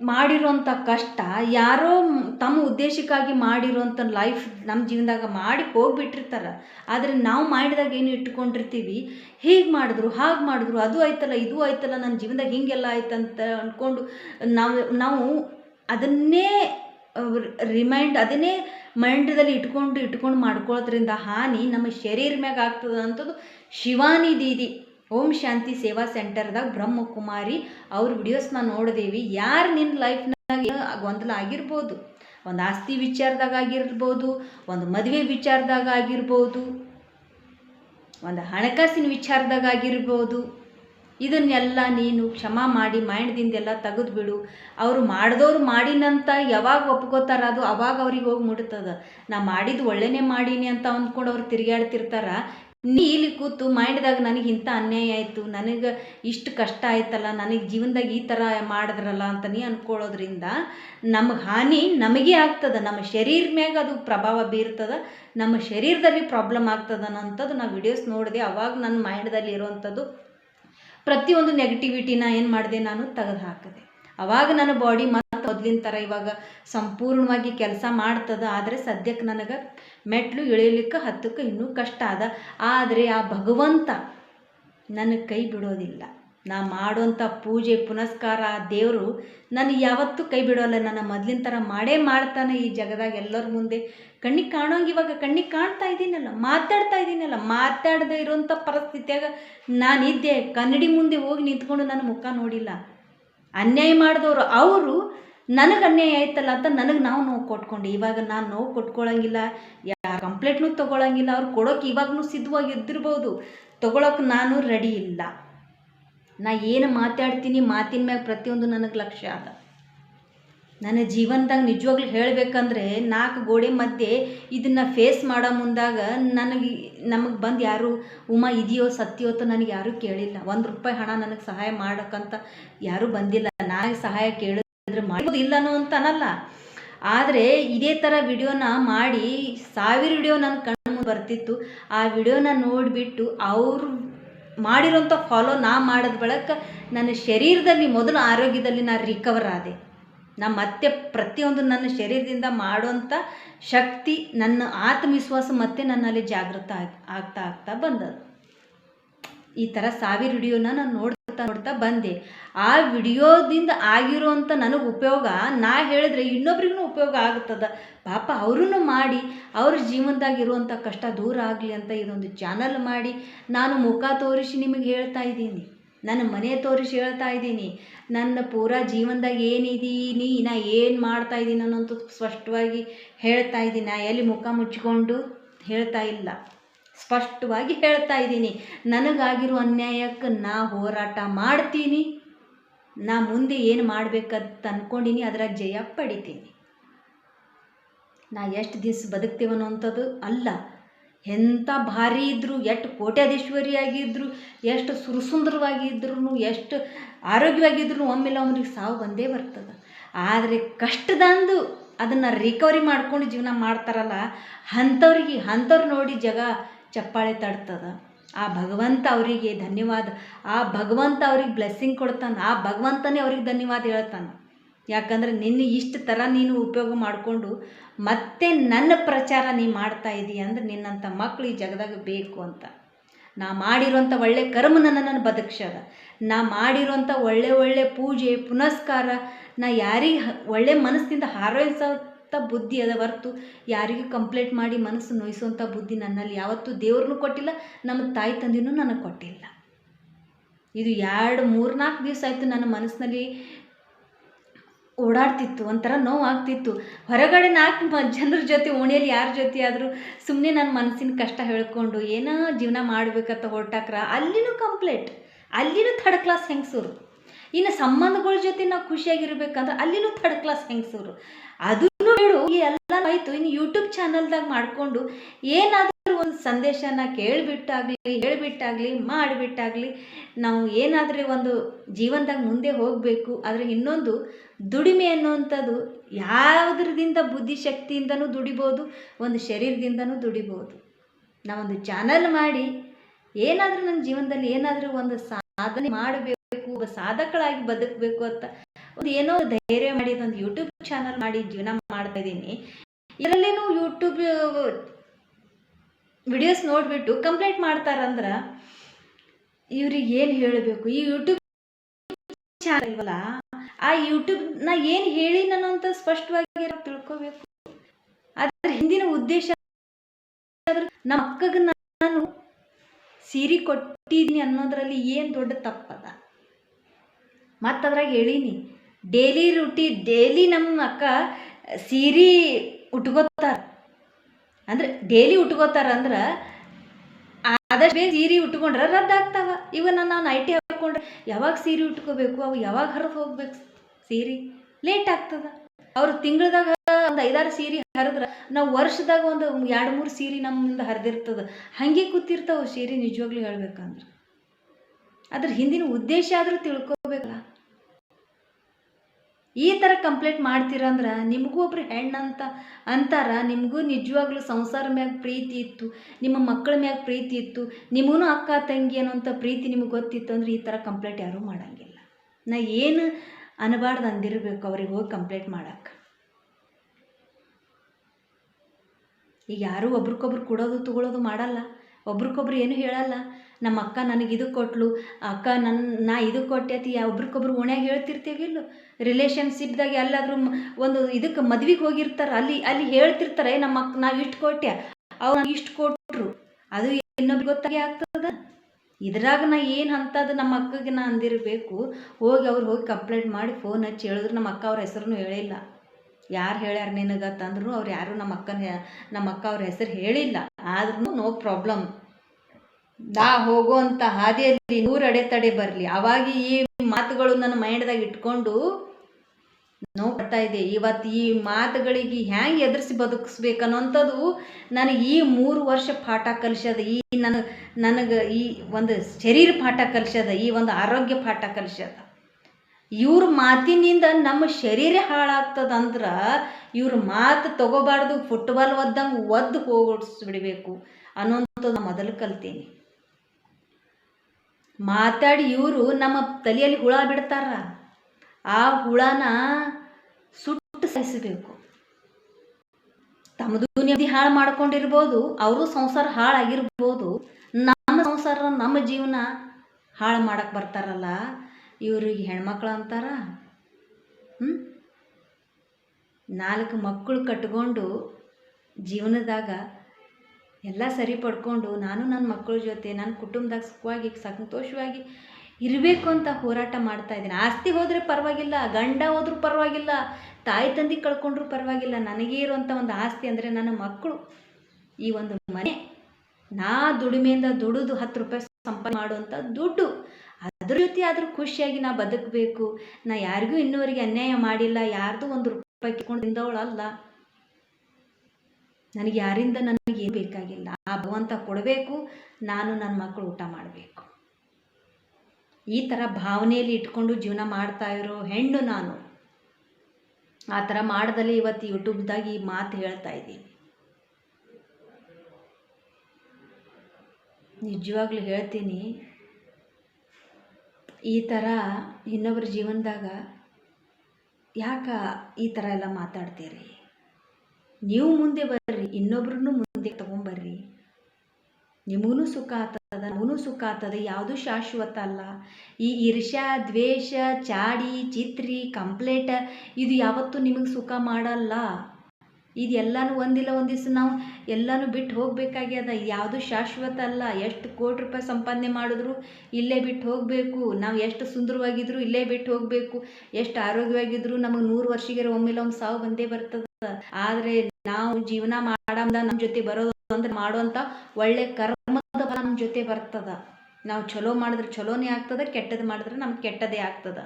ಮಾಡಿರೋಂಥ ಕಷ್ಟ, ಯಾರೋ ತಮ್ಮ ಉದ್ದೇಶಕ್ಕಾಗಿ ಮಾಡಿರುವಂಥ ಲೈಫ್ ನಮ್ಮ ಜೀವನದಾಗ ಮಾಡಿ ಹೋಗ್ಬಿಟ್ಟಿರ್ತಾರೆ. ಆದರೆ ನಾವು ಮಾಡಿದಾಗ ಏನು ಇಟ್ಕೊಂಡಿರ್ತೀವಿ? ಹೀಗೆ ಮಾಡಿದ್ರು, ಹಾಗೆ ಮಾಡಿದ್ರು, ಅದು ಆಯ್ತಲ್ಲ, ಇದು ಆಯ್ತಲ್ಲ ನನ್ನ ಜೀವನದಾಗ ಹಿಂಗೆಲ್ಲ ಆಯ್ತಂತ ಅಂದ್ಕೊಂಡು ನಾವು ನಾವು ಅದನ್ನೇ ರಿಮೈಂಡ್ ಅದನ್ನೇ ಮೈಂಡದಲ್ಲಿ ಇಟ್ಕೊಂಡು ಇಟ್ಕೊಂಡು ಮಾಡ್ಕೊಳ್ಳೋದ್ರಿಂದ ಹಾನಿ ನಮ್ಮ ಶರೀರ ಮ್ಯಾಗ ಆಗ್ತದೆ ಅಂಥದ್ದು ಶಿವಾನಿ ದೀದಿ. ಓಂ ಶಾಂತಿ ಸೇವಾ ಸೆಂಟರ್ದಾಗ ಬ್ರಹ್ಮಕುಮಾರಿ ಅವ್ರ ವಿಡಿಯೋಸ್ನ ನೋಡಿದೇವಿ. ಯಾರು ನಿನ್ನ ಲೈಫ್ನಾಗ ಗೊಂದಲ ಆಗಿರ್ಬೋದು? ಒಂದು ಆಸ್ತಿ ವಿಚಾರದಾಗ ಆಗಿರ್ಬೋದು, ಒಂದು ಮದುವೆ ವಿಚಾರದಾಗ ಆಗಿರ್ಬೋದು, ಒಂದು ಹಣಕಾಸಿನ ವಿಚಾರದಾಗ ಆಗಿರ್ಬೋದು. ಇದನ್ನೆಲ್ಲ ನೀನು ಕ್ಷಮ ಮಾಡಿ ಮೈಂಡ್ದಿಂದೆಲ್ಲ ತೆಗೆದುಬಿಡು. ಅವರು ಮಾಡಿದವ್ರು ಮಾಡಿನಂತ ಯಾವಾಗ ಒಪ್ಕೋತಾರ ಅದು ಅವಾಗ ಅವ್ರಿಗೆ ಹೋಗಿ ಮುಟ್ತದ. ನಾ ಮಾಡಿದ್ದು ಒಳ್ಳೆಯೇ ಮಾಡೀನಿ ಅಂತ ಅಂದ್ಕೊಂಡು ಅವ್ರು ತಿರುಗಾಡ್ತಿರ್ತಾರ ನೀ ಇಲ್ಲಿ ಕೂತು ಮೈಂಡ್ದಾಗ ನನಗೆ ಇಂಥ ಅನ್ಯಾಯ ಆಯಿತು, ನನಗೆ ಇಷ್ಟು ಕಷ್ಟ ಆಯ್ತಲ್ಲ, ನನಗೆ ಜೀವನದಾಗ ಈ ಥರ ಮಾಡಿದ್ರಲ್ಲ ಅಂತ ನೀ ಅಂದ್ಕೊಳ್ಳೋದ್ರಿಂದ ನಮಗೆ ಹಾನಿ ನಮಗೆ ಆಗ್ತದೆ, ನಮ್ಮ ಶರೀರ ಮ್ಯಾಗ ಅದು ಪ್ರಭಾವ ಬೀರ್ತದೆ, ನಮ್ಮ ಶರೀರದಲ್ಲಿ ಪ್ರಾಬ್ಲಮ್ ಆಗ್ತದ ಅನ್ನೋಂಥದ್ದು ನಾವು ವಿಡಿಯೋಸ್ ನೋಡಿದೆ ಅವಾಗ ನನ್ನ ಮೈಂಡ್ದಲ್ಲಿ ಇರುವಂಥದ್ದು ಪ್ರತಿಯೊಂದು ನೆಗೆಟಿವಿಟಿನ ಏನು ಮಾಡಿದೆ ನಾನು ತೆಗೆದು ಹಾಕಿದೆ. ಅವಾಗ ನನ್ನ ಬಾಡಿ ಮತ್ತು ಮೊದಲಿನ ಥರ ಇವಾಗ ಸಂಪೂರ್ಣವಾಗಿ ಕೆಲಸ ಮಾಡ್ತದೆ, ಆದರೆ ಸದ್ಯಕ್ಕೆ ನನಗೆ ಮೆಟ್ಲು ಇಳಿಲಿಕ್ಕೆ ಹತ್ತಕ್ಕೆ ಇನ್ನೂ ಕಷ್ಟ ಅದ. ಆದರೆ ಆ ಭಗವಂತ ನನ್ನ ಕೈ ಬಿಡೋದಿಲ್ಲ. ನಾ ಮಾಡುವಂಥ ಪೂಜೆ, ಪುನಸ್ಕಾರ ದೇವರು ನನಗೆ ಯಾವತ್ತೂ ಕೈ ಬಿಡೋಲ್ಲ. ನನ್ನ ಮೊದಲಿನ ಥರ ಮಾಡೇ ಮಾಡ್ತಾನೆ ಈ ಜಗದಾಗ ಎಲ್ಲರ ಮುಂದೆ. ಕಣ್ಣಿಗೆ ಕಾಣೋಂಗೆ ಇವಾಗ ಕಣ್ಣಿಗೆ ಕಾಣ್ತಾ ಇದ್ದೀನಲ್ಲ, ಮಾತಾಡ್ತಾ ಇದ್ದೀನಲ್ಲ, ಮಾತಾಡದೇ ಇರೋಂಥ ಪರಿಸ್ಥಿತಿಯಾಗ ನಾನಿದ್ದೆ ಕನ್ನಡಿ ಮುಂದೆ ಹೋಗಿ ನಿಂತ್ಕೊಂಡು ನನ್ನ ಮುಖ ನೋಡಿಲ್ಲ. ಅನ್ಯಾಯ ಮಾಡಿದವರು ಅವರು ನನಗೆ ಅನ್ಯಾಯ ಆಯ್ತಲ್ಲ ಅಂತ ನನಗೆ ನಾವು ನೋವು ಕೊಟ್ಕೊಂಡು. ಇವಾಗ ನಾನು ನೋವು ಕೊಟ್ಕೊಳ್ಳಂಗಿಲ್ಲ ಯಾ ಕಂಪ್ಲೇಂಟ್ನೂ ತೊಗೊಳಂಗಿಲ್ಲ. ಅವ್ರು ಕೊಡೋಕೆ ಇವಾಗಲೂ ಸಿದ್ಧವಾಗಿ ಇದ್ದಿರ್ಬೋದು. ತೊಗೊಳಕ್ಕೆ ನಾನು ರೆಡಿ ಇಲ್ಲ. ನಾ ಏನು ಮಾತಾಡ್ತೀನಿ ಮಾತಿನ ಮ್ಯಾಗ ಪ್ರತಿಯೊಂದು ನನಗೆ ಲಕ್ಷ್ಯ ಅದ. ನನ್ನ ಜೀವನದಾಗ ನಿಜವಾಗ್ಲೂ ಹೇಳಬೇಕಂದ್ರೆ ನಾಲ್ಕು ಗೋಡೆ ಮಧ್ಯೆ ಇದನ್ನು ಫೇಸ್ ಮಾಡೋ ಮುಂದಾಗ ನನಗೆ ನಮಗೆ ಬಂದು ಯಾರು ಉಮಾ ಇದೆಯೋ ಸತ್ಯೋ ಅಂತ ನನಗೆ ಯಾರೂ ಕೇಳಿಲ್ಲ. ಒಂದು ರೂಪಾಯಿ ಹಣ ನನಗೆ ಸಹಾಯ ಮಾಡೋಕ್ಕಂತ ಯಾರೂ ಬಂದಿಲ್ಲ. ನಾ ಸಹಾಯ ಕೇಳಿದ್ರೆ ಮಾಡೋದು ಇಲ್ಲನೋ ಅಂತ ಅನ್ನಲ್ಲ. ಆದರೆ ಇದೇ ಥರ ವಿಡಿಯೋನ ಮಾಡಿ, ಸಾವಿರ ವಿಡಿಯೋ ನನ್ನ ಕಣ್ಣು ಬರ್ತಿತ್ತು. ಆ ವಿಡಿಯೋನ ನೋಡಿಬಿಟ್ಟು ಅವರು ಮಾಡಿರೋಂಥ ಫಾಲೋ ನಾ ಮಾಡಿದ ಬಳಕ ನನ್ನ ಶರೀರದಲ್ಲಿ ಮೊದಲು ಆರೋಗ್ಯದಲ್ಲಿ ನಾನು ರಿಕವರ್ ಆದೆ. ನಾ ಮತ್ತೆ ಪ್ರತಿಯೊಂದು ನನ್ನ ಶರೀರದಿಂದ ಮಾಡೋಂಥ ಶಕ್ತಿ, ನನ್ನ ಆತ್ಮವಿಶ್ವಾಸ ಮತ್ತೆ ನನ್ನಲ್ಲಿ ಜಾಗೃತ ಆಗ್, ಆಗ್ತಾ ಆಗ್ತಾ ಬಂದದ್ದು. ಈ ಥರ ಸಾವಿರ ವಿಡಿಯೋನ ನಾನು ನೋಡ್ತಾ ನೋಡ್ತಾ ಬಂದೆ. ಆ ವಿಡಿಯೋದಿಂದ ಆಗಿರೋಂಥ ನನಗೆ ಉಪಯೋಗ, ನಾ ಹೇಳಿದ್ರೆ ಇನ್ನೊಬ್ರಿಗೂ ಉಪಯೋಗ ಆಗುತ್ತದ ಪಾಪ ಅವರೂ ಮಾಡಿ, ಅವ್ರ ಜೀವನದಾಗ ಇರುವಂಥ ಕಷ್ಟ ದೂರ ಆಗಲಿ ಅಂತ ಇದೊಂದು ಚಾನಲ್ ಮಾಡಿ ನಾನು ಮುಖ ತೋರಿಸಿ ನಿಮಗೆ ಹೇಳ್ತಾ ಇದ್ದೀನಿ. ನನ್ನ ಮನೆ ತೋರಿಸಿ ಹೇಳ್ತಾ ಇದ್ದೀನಿ. ನನ್ನ ಪೂರಾ ಜೀವನದಾಗ ಏನಿದ್ದೀನಿ ನಾ ಏನು ಮಾಡ್ತಾ ಇದ್ದೀನಿ ಅನ್ನೋಂಥದ್ದು ಸ್ಪಷ್ಟವಾಗಿ ಹೇಳ್ತಾ ಇದ್ದೀನಿ. ನಾ ಎಲ್ಲಿ ಮುಖ ಮುಚ್ಚಿಕೊಂಡು ಹೇಳ್ತಾ ಇಲ್ಲ. ಸ್ಪಷ್ಟವಾಗಿ ಹೇಳ್ತಾ ಇದ್ದೀನಿ. ನನಗಾಗಿರೋ ಅನ್ಯಾಯಕ್ಕೆ ನಾ ಹೋರಾಟ ಮಾಡ್ತೀನಿ. ನಾ ಮುಂದೆ ಏನು ಮಾಡ್ಬೇಕಂತ ಅಂದ್ಕೊಂಡಿನಿ ಅದರ ಜಯ ಪಡಿತೀನಿ. ನಾ ಎಷ್ಟು ದಿವಸ ಬದುಕ್ತೀವಿ ಅನ್ನೋಂಥದ್ದು ಅಲ್ಲ. ಎಂಥ ಭಾರಿ ಇದ್ದರು ಎಷ್ಟು ಕೋಟ್ಯಾಧೀಶ್ವರಿ ಆಗಿದ್ರು, ಎಷ್ಟು ಸುರಸುಂದರವಾಗಿದ್ರು ಎಷ್ಟು ಆರೋಗ್ಯವಾಗಿದ್ರು ಒಮ್ಮೆಲ್ಲ ಒಮ್ಮರಿಗೆ ಸಾವು ಬಂದೇ ಬರ್ತದೆ. ಆದರೆ ಕಷ್ಟದಂದು ಅದನ್ನು ರಿಕವರಿ ಮಾಡ್ಕೊಂಡು ಜೀವನ ಮಾಡ್ತಾರಲ್ಲ, ಅಂಥವ್ರಿಗೆ, ಅಂಥವ್ರು ನೋಡಿ ಜಗ ಚಪ್ಪಾಳೆ ತಡ್ತದ. ಆ ಭಗವಂತ ಅವರಿಗೆ ಧನ್ಯವಾದ. ಆ ಭಗವಂತ ಅವ್ರಿಗೆ ಬ್ಲೆಸ್ಸಿಂಗ್ ಕೊಡ್ತಾನೆ. ಆ ಭಗವಂತನೇ ಅವ್ರಿಗೆ ಧನ್ಯವಾದ ಹೇಳ್ತಾನೆ. ಯಾಕಂದ್ರೆ ನಿನ್ನ ಇಷ್ಟು ಥರ ನೀನು ಉಪಯೋಗ ಮಾಡಿಕೊಂಡು ಮತ್ತೆ ನನ್ನ ಪ್ರಚಾರ ನೀ ಮಾಡ್ತಾ ಇದೀಯ ಅಂದ್ರೆ ನಿನ್ನಂಥ ಮಕ್ಕಳು ಈ ಜಗದಾಗ ಬೇಕು ಅಂತ. ನಾ ಮಾಡಿರೋಂಥ ಒಳ್ಳೆ ಕರ್ಮ ನನ್ನನ್ನು ಬದುಕ್ಸದ ನಾ ಮಾಡಿರೋಂಥ ಒಳ್ಳೆ ಒಳ್ಳೆ ಪೂಜೆ, ಪುನಸ್ಕಾರ, ನಾ ಯಾರಿಗೆ ಒಳ್ಳೆ ಮನಸ್ಸಿನಿಂದ ಹಾರೈಸೋಂಥ ಬುದ್ಧಿ ಅದ ಹೊರ್ತು ಯಾರಿಗೂ ಕಂಪ್ಲೇಂಟ್ ಮಾಡಿ ಮನಸ್ಸು ನೋಯಿಸುವಂಥ ಬುದ್ಧಿ ನನ್ನಲ್ಲಿ ಯಾವತ್ತೂ ದೇವ್ರನ್ನೂ ಕೊಟ್ಟಿಲ್ಲ, ನಮ್ಮ ತಾಯಿ ತಂದಿನೂ ನನಗೆ ಕೊಟ್ಟಿಲ್ಲ. ಇದು ಎರಡು, ಮೂರು, ನಾಲ್ಕು ದಿವಸ ಆಯಿತು ನನ್ನ ಮನಸ್ಸಿನಲ್ಲಿ ಓಡಾಡ್ತಿತ್ತು, ಒಂಥರ ನೋವು ಆಗ್ತಿತ್ತು ಹೊರಗಡೆ ನಾಲ್ಕು ಜನರ ಜೊತೆ, ಓಣಿಯಲ್ಲಿ ಯಾರ ಜೊತೆ ಆದರೂ ಸುಮ್ಮನೆ ನನ್ನ ಮನಸ್ಸಿನ ಕಷ್ಟ ಹೇಳ್ಕೊಂಡು ಏನೋ ಜೀವನ ಮಾಡಬೇಕಂತ ಹೊರಟಾಕ್ರ, ಅಲ್ಲಿನೂ ಕಂಪ್ಲೇಂಟ್, ಅಲ್ಲಿನೂ ಥರ್ಡ್ ಕ್ಲಾಸ್ ಹೆಂಗಸೂರು. ಇನ್ನು ಸಂಬಂಧಗಳ ಜೊತೆ ನಾವು ಖುಷಿಯಾಗಿರ್ಬೇಕಂದ್ರೆ ಅಲ್ಲಿನೂ ಥರ್ಡ್ ಕ್ಲಾಸ್ ಹೆಂಗಸೂರು. ಅದನ್ನು ಬಿಡು ಈ ಎಲ್ಲ ಆಯ್ತು ಇನ್ನು ಯೂಟ್ಯೂಬ್ ಚಾನಲ್ದಾಗ ಮಾಡಿಕೊಂಡು ಏನಾದರೂ ಒಂದು ಸಂದೇಶನ ಕೇಳಿಬಿಟ್ಟಾಗಲಿ, ಹೇಳಿಬಿಟ್ಟಾಗಲಿ, ಮಾಡಿಬಿಟ್ಟಾಗಲಿ, ನಾವು ಏನಾದರೂ ಒಂದು ಜೀವನದಾಗ ಮುಂದೆ ಹೋಗಬೇಕು. ಆದರೆ ಇನ್ನೊಂದು ದುಡಿಮೆ ಅನ್ನುವಂಥದ್ದು ಯಾವುದ್ರದಿಂದ ಬುದ್ಧಿಶಕ್ತಿಯಿಂದನೂ ದುಡಿಬೋದು, ಒಂದು ಶರೀರದಿಂದನೂ ದುಡಿಬೋದು. ನಾವೊಂದು ಚಾನಲ್ ಮಾಡಿ ಏನಾದರೂ ನನ್ನ ಜೀವನದಲ್ಲಿ ಏನಾದರೂ ಒಂದು ಸಾಧನೆ ಮಾಡಬೇಕು, ಒಬ್ಬ ಸಾಧಕಳಾಗಿ ಬದುಕಬೇಕು ಅಂತ ಒಂದು ಏನೋ ಧೈರ್ಯ ಮಾಡಿ ಒಂದು ಯೂಟ್ಯೂಬ್ ಚಾನಲ್ ಮಾಡಿ ಜೀವನ ಮಾಡ್ತಾ ಇದ್ದೀನಿ. ಇದರಲ್ಲೇನು ಯೂಟ್ಯೂಬ್ ವಿಡಿಯೋಸ್ ನೋಡಿಬಿಟ್ಟು ಕಂಪ್ಲೇಂಟ್ ಮಾಡ್ತಾರಂದ್ರೆ ಇವ್ರಿಗೆ ಏನು ಹೇಳಬೇಕು? ಈ ಯೂಟ್ಯೂಬ್ ಚಾನಲ್ ಇಲ್ವಲ್ಲ, ಆ ಯೂಟ್ಯೂಬ್ನ ಏನು ಹೇಳಿ ನಾನು ಅಂತ ಸ್ಪಷ್ಟವಾಗಿ ತಿಳ್ಕೋಬೇಕು. ಅದರ ಹಿಂದಿನ ಉದ್ದೇಶ ನಮ್ಮ ಅಕ್ಕಗೆ ನಾನು ಸೀರೆ ಕೊಟ್ಟಿದ್ದೀನಿ ಅನ್ನೋದ್ರಲ್ಲಿ ಏನು ದೊಡ್ಡ ತಪ್ಪದ? ಮತ್ತದ್ರಾಗ ಹೇಳೀನಿ ಡೈಲಿ ರೂಟಿ, ಡೇಲಿ ನಮ್ಮ ಅಕ್ಕ ಸೀರೆ ಉಟ್ಕೋತಾರ. ಅಂದ್ರೆ ಡೇಲಿ ಉಟ್ಕೋತಾರ ಅಂದ್ರೆ ಆದಷ್ಟು ಬೇಗ ಸೀರೆ ಉಟ್ಕೊಂಡ್ರೆ ರದ್ದಾಗ್ತಾವ. ಇವನ್ನ ನಾನು ನೈಟಿ ಹಾಕ್ಕೊಂಡ್ರೆ ಯಾವಾಗ ಸೀರೆ ಉಟ್ಕೋಬೇಕು, ಅವು ಯಾವಾಗ ಹರಿದು ಹೋಗ್ಬೇಕು ಸೀರೆ? ಲೇಟ್ ಆಗ್ತದ. ಅವ್ರು ತಿಂಗಳದಾಗ ಒಂದು ಐದಾರು ಸೀರೆ ಹರಿದ್ರೆ ನಾವು ವರ್ಷದಾಗ ಒಂದು ಎರಡು ಮೂರು ಸೀರೆ ನಮ್ಮಿಂದ ಹರಿದಿರ್ತದ. ಹಂಗೆ ಕೂತಿರ್ತಾವೆ ಸೀರೆ ನಿಜವಾಗ್ಲೂ ಹೇಳ್ಬೇಕಂದ್ರೆ. ಅದ್ರ ಹಿಂದಿನ ಉದ್ದೇಶ ಆದರೂ ತಿಳ್ಕೊಬೇಕಲ್ಲ. ಈ ಥರ ಕಂಪ್ಲೇಂಟ್ ಮಾಡ್ತೀರಂದ್ರೆ ನಿಮಗೂ ಒಬ್ರು ಹೆಣ್ಣಂತ ಅಂತಾರ, ನಿಮಗೂ ನಿಜವಾಗ್ಲೂ ಸಂಸಾರ ಮ್ಯಾಗ ಪ್ರೀತಿ ಇತ್ತು, ನಿಮ್ಮ ಮಕ್ಕಳ ಮ್ಯಾಗ ಪ್ರೀತಿ ಇತ್ತು ನಿಮಗೂ ಅಕ್ಕ ತಂಗಿ ಅನ್ನೋಂಥ ಪ್ರೀತಿ ನಿಮಗೆ ಗೊತ್ತಿತ್ತು ಅಂದ್ರೆ ಈ ಥರ ಕಂಪ್ಲೇಂಟ್ ಯಾರೂ ಮಾಡೋಂಗಿಲ್ಲ. ನಾ ಏನು ಅನ್ಬಾರ್ದು ಅಂದಿರಬೇಕು ಅವ್ರಿಗೆ ಹೋಗಿ ಕಂಪ್ಲೇಂಟ್ ಮಾಡಕ್ಕೆ ಈಗ ಯಾರೂ ಒಬ್ರಿಗೊಬ್ರು ಕೊಡೋದು ತಗೊಳ್ಳೋದು ಮಾಡಲ್ಲ. ಒಬ್ರಿಗೊಬ್ರು ಏನು ಹೇಳಲ್ಲ. ನಮ್ಮ ಅಕ್ಕ ನನಗೆ ಇದು ಕೊಟ್ಲು, ಅಕ್ಕ ನನ್ನ ನಾ ಇದು ಕೊಟ್ಟೈತಿ ಒಬ್ರಿಗೊಬ್ರು ಓಣ್ಯಾಗ ಹೇಳ್ತಿರ್ತೀವಿಲ್ಲ ರಿಲೇಷನ್ಶಿಪ್ದಾಗ ಎಲ್ಲಾದರೂ ಒಂದು ಇದಕ್ಕೆ ಮದ್ವೆಗೆ ಹೋಗಿರ್ತಾರೆ, ಅಲ್ಲಿ ಅಲ್ಲಿ ಹೇಳ್ತಿರ್ತಾರೆ, ನಮ್ಮ ಅಕ್ಕ ನಾವು ಇಷ್ಟು ಕೊಟ್ಟೆ ಅವ್ರು ಇಷ್ಟು ಕೊಟ್ಟರು ಅದು ಇನ್ನೊಬ್ರು ಗೊತ್ತಾಗಿ ಆಗ್ತದ. ಇದ್ರಾಗ ನಾ ಏನು ಅಂತದ್ದು ನಮ್ಮ ಅಕ್ಕಗೆ ನಾ ಅಂದಿರಬೇಕು. ಹೋಗಿ ಅವ್ರು ಹೋಗಿ ಕಂಪ್ಲೇಂಟ್ ಮಾಡಿ ಫೋನ್ ಹಚ್ಚಿ ಹೇಳಿದ್ರು ನಮ್ಮ ಅಕ್ಕ ಅವ್ರ ಹೆಸರನ್ನು ಹೇಳಿಲ್ಲ. ಯಾರು ಹೇಳ್ಯಾರ ನಿನಗತ್ತಂದ್ರು ಅವ್ರು ಯಾರು ನಮ್ಮ ಅಕ್ಕನ ನಮ್ಮ ಅಕ್ಕ ಅವ್ರ ಹೆಸರು ಹೇಳಿಲ್ಲ. ಆದ್ರೂ ನೋ ಪ್ರಾಬ್ಲಮ್ ನಾ ಹೋಗುವಂಥ ಹಾದಿಯಲ್ಲಿ ನೂರು ಅಡೆತಡೆ ಬರಲಿ. ಅವಾಗ ಈ ಮಾತುಗಳು ನನ್ನ ಮೈಂಡ್ದಾಗ ಇಟ್ಕೊಂಡು ನೋವು ಪಡ್ತಾ ಇದೆ. ಇವತ್ತು ಈ ಮಾತುಗಳಿಗೆ ಹ್ಯಾಂಗೆ ಎದುರಿಸಿ ಬದುಕಿಸ್ಬೇಕನ್ನೋಂಥದ್ದು ನನಗೆ ಈ ಮೂರು ವರ್ಷ ಪಾಠ ಕಲಿಸ್ಯದ, ಈ ನನಗೆ ನನಗೆ ಈ ಒಂದು ಶರೀರ ಪಾಠ ಕಲಿಸ್ಯದ, ಈ ಒಂದು ಆರೋಗ್ಯ ಪಾಠ ಕಲಿಸ್ಯದ. ಇವ್ರ ಮಾತಿನಿಂದ ನಮ್ಮ ಶರೀರ ಹಾಳಾಗ್ತದಂದ್ರೆ ಇವ್ರ ಮಾತು ತಗೋಬಾರ್ದು ಫುಟ್ಬಾಲ್ ಒದ್ದಂಗೆ ಒದ್ದು ಹೋಗಿಸ್ಬಿಡ್ಬೇಕು ಅನ್ನೋಂಥದ್ದು ಮೊದಲು ಕಲ್ತೀನಿ. ಮಾತಾಡಿ ಇವರು ನಮ್ಮ ತಲೆಯಲ್ಲಿ ಹುಳ ಬಿಡ್ತಾರ. ಆ ಹುಳನ ಸುಟ್ಟು ಸಹಿಸಬೇಕು. ತಮ್ಮದು ನೆಮ್ಮದಿ ಹಾಳು ಮಾಡ್ಕೊಂಡಿರ್ಬೋದು, ಅವರು ಸಂಸಾರ ಹಾಳಾಗಿರ್ಬೋದು, ನಮ್ಮ ಸಂಸಾರ, ನಮ್ಮ ಜೀವನ ಹಾಳು ಮಾಡಕ್ಕೆ ಬರ್ತಾರಲ್ಲ. ಇವ್ರಿಗೆ ಹೆಣ್ಮಕ್ಳು ಅಂತಾರ? ನಾಲ್ಕು ಮಕ್ಕಳು ಕಟ್ಕೊಂಡು ಜೀವನದಾಗ ಎಲ್ಲ ಸರಿ ಪಡ್ಕೊಂಡು ನಾನು ನನ್ನ ಮಕ್ಕಳ ಜೊತೆ, ನನ್ನ ಕುಟುಂಬದಾಗ ಸುಖವಾಗಿ, ಸಂತೋಷವಾಗಿ ಇರಬೇಕು ಅಂತ ಹೋರಾಟ ಮಾಡ್ತಾ ಇದ್ದೀನಿ. ಆಸ್ತಿ ಹೋದರೆ ಪರವಾಗಿಲ್ಲ, ಗಂಡ ಹೋದರೂ ಪರವಾಗಿಲ್ಲ, ತಾಯಿ ತಂದೆ ಕಳ್ಕೊಂಡ್ರೂ ಪರವಾಗಿಲ್ಲ. ನನಗೆ ಇರುವಂಥ ಒಂದು ಆಸ್ತಿ ಅಂದರೆ ನನ್ನ ಮಕ್ಕಳು. ಈ ಒಂದು ಮನೆ ನಾ ದುಡಿಮೆಯಿಂದ ದುಡಿದು ಹತ್ತು ರೂಪಾಯಿ ಸಂಪಾದನೆ ಮಾಡುವಂಥ ದುಡ್ಡು. ಅದ್ರ ಜೊತೆ ಆದರೂ ಖುಷಿಯಾಗಿ ನಾ ಬದುಕಬೇಕು. ನಾ ಯಾರಿಗೂ ಇನ್ನೂವರೆಗೆ ಅನ್ಯಾಯ ಮಾಡಿಲ್ಲ. ಯಾರ್ದು ಒಂದು ರೂಪಾಯಿ ಕಿತ್ಕೊಂಡು ತಿಂದವಳಲ್ಲ. ನನಗೆ ಯಾರಿಂದ ನನಗೆ ಏನು ಬೇಕಾಗಿಲ್ಲ. ಆ ಭಗವಂತ ಕೊಡಬೇಕು. ನಾನು ನನ್ನ ಮಕ್ಕಳು ಊಟ ಮಾಡಬೇಕು. ಈ ಥರ ಭಾವನೆಯಲ್ಲಿ ಇಟ್ಕೊಂಡು ಜೀವನ ಮಾಡ್ತಾ ಇರೋ ಹೆಣ್ಣು ನಾನು. ಆ ಥರ ಮಾಡ್ದಲ್ಲಿ ಇವತ್ತು ಯೂಟ್ಯೂಬ್ದಾಗ ಈ ಮಾತು ಹೇಳ್ತಾ ಇದ್ದೀನಿ. ನಿಜವಾಗ್ಲೂ ಹೇಳ್ತೀನಿ. ಈ ಥರ ಇನ್ನೊಬ್ಬರ ಜೀವನದಾಗ ಯಾಕೆ ಈ ಥರ ಎಲ್ಲ ಮಾತಾಡ್ತೀರಿ? ನೀವು ಮುಂದೆ ಬರ್ರಿ, ಇನ್ನೊಬ್ರನ್ನೂ ಮುಂದೆ ತಗೊಂಬರ್ರಿ. ನಿಮಗೂ ಸುಖ ಆಗ್ತದ, ನಮಗೂ ಸುಖ ಆಗ್ತದ, ಯಾವುದು ಶಾಶ್ವತ ಅಲ್ಲ. ಈ ಈರ್ಷ್ಯಾ ದ್ವೇಷ, ಚಾಡಿ, ಚಿತ್ರಿ, ಕಂಪ್ಲೇಟ, ಇದು ಯಾವತ್ತೂ ನಿಮಗೆ ಸುಖ ಮಾಡಲ್ಲ. ಇದು ಎಲ್ಲನೂ ಒಂದಿಲ್ಲ, ಒಂದು ದಿವಸ ನಾವು ಎಲ್ಲನೂ ಬಿಟ್ಟು ಹೋಗಬೇಕಾಗ್ಯದ. ಯಾವುದು ಶಾಶ್ವತ ಅಲ್ಲ. ಎಷ್ಟು ಕೋಟಿ ರೂಪಾಯಿ ಸಂಪಾದನೆ ಮಾಡಿದ್ರು ಇಲ್ಲೇ ಬಿಟ್ಟು ಹೋಗಬೇಕು. ನಾವು ಎಷ್ಟು ಸುಂದರವಾಗಿದ್ರು ಇಲ್ಲೇ ಬಿಟ್ಟು ಹೋಗಬೇಕು. ಎಷ್ಟು ಆರೋಗ್ಯವಾಗಿದ್ರು ನಮಗೆ ನೂರು ವರ್ಷಿಗೆ ಒಮ್ಮೆಲ್ಲ ಒಂದು ಸಾವು ಬಂದೇ ಬರ್ತದ. ಆದರೆ ನಾವು ಜೀವನ ಮಾಡಮ್ದ ನಮ್ಮ ಜೊತೆ ಬರೋದು ಅಂದ್ರೆ ಮಾಡುವಂಥ ಒಳ್ಳೆ ಕರ್ಮದ ನಮ್ಮ ಜೊತೆ ಬರ್ತದ. ನಾವು ಚಲೋ ಮಾಡಿದ್ರೆ ಚಲೋನೇ ಆಗ್ತದ ಕೆಟ್ಟದ್ದು ಮಾಡಿದ್ರೆ ನಮ್ಗೆ ಕೆಟ್ಟದೇ ಆಗ್ತದ.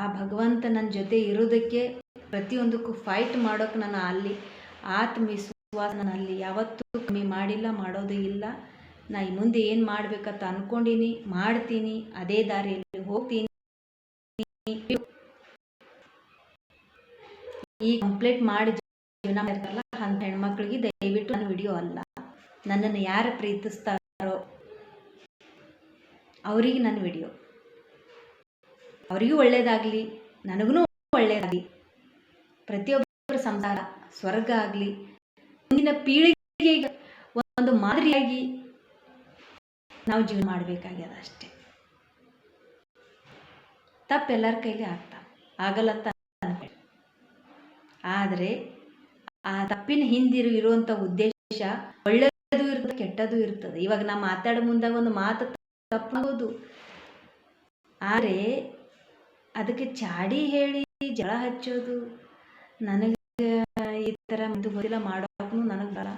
ಆ ಭಗವಂತ ನನ್ನ ಜೊತೆ ಇರೋದಕ್ಕೆ ಪ್ರತಿಯೊಂದಕ್ಕೂ ಫೈಟ್ ಮಾಡೋಕೆ ನಾನು ಅಲ್ಲಿ ಆತ್ಮವಿಶ್ವಾಸ ನಾನು ಅಲ್ಲಿ ಯಾವತ್ತೂ ಕಮ್ಮಿ ಮಾಡಿಲ್ಲ, ಮಾಡೋದು ಇಲ್ಲ. ನಾ ಮುಂದೆ ಏನು ಮಾಡ್ಬೇಕಂತ ಅಂದ್ಕೊಂಡಿನಿ ಮಾಡ್ತೀನಿ, ಅದೇ ದಾರಿಯಲ್ಲಿ ಹೋಗ್ತೀನಿ. ಈ ಕಂಪ್ಲೀಟ್ ಮಾಡಿ ಜೀವನ ಮಾಡ್ತಾರಲ್ಲ ಅಂತ ಹೆಣ್ಮಕ್ಳಿಗೆ ದಯವಿಟ್ಟು ನನ್ನ ವಿಡಿಯೋ ಅಲ್ಲ. ನನ್ನನ್ನು ಯಾರು ಪ್ರೀತಿಸ್ತಾರೋ, ಅವರಿಗೆ ನನ್ನ ವಿಡಿಯೋ ಅವರಿಗೂ ಒಳ್ಳೇದಾಗಲಿ ನನಗೂ ಒಳ್ಳೆಯದಾಗಲಿ ಪ್ರತಿಯೊಬ್ಬರ ಸಂಸಾರ, ಸ್ವರ್ಗ ಆಗಲಿ, ಮುಂದಿನ ಪೀಳಿಗೆಗೆ ಒಂದು ಮಾದರಿಯಾಗಿ ನಾವು ಜೀವನ ಮಾಡಬೇಕಾಗ್ಯದ ಅಷ್ಟೇ. ತಪ್ಪು ಎಲ್ಲರ ಕೈಲಿ ಆಗ್ತಾ ಆಗಲ್ಲ ಅಂತ ಆದರೆ ಆ ತಪ್ಪಿನ ಹಿಂದಿರು ಇರುವಂಥ ಉದ್ದೇಶ ಒಳ್ಳೆಯದು ಇರ್ತದೆ, ಕೆಟ್ಟದು ಇರ್ತದೆ. ಇವಾಗ ನಾ ಮಾತಾಡೋ ಮುಂದಾಗ ಒಂದು ಮಾತು ತಪ್ಪಾಗೋದು ಆದರೆ ಅದಕ್ಕೆ ಚಾಡಿ ಹೇಳಿ ಜಳ ಹಚ್ಚೋದು. ನನಗೆ ಈ ಥರ ಮುಂದೆ ಗೊತ್ತಿಲ್ಲ ಮಾಡೋಕ್ಕೂ ನನಗೆ ಬರ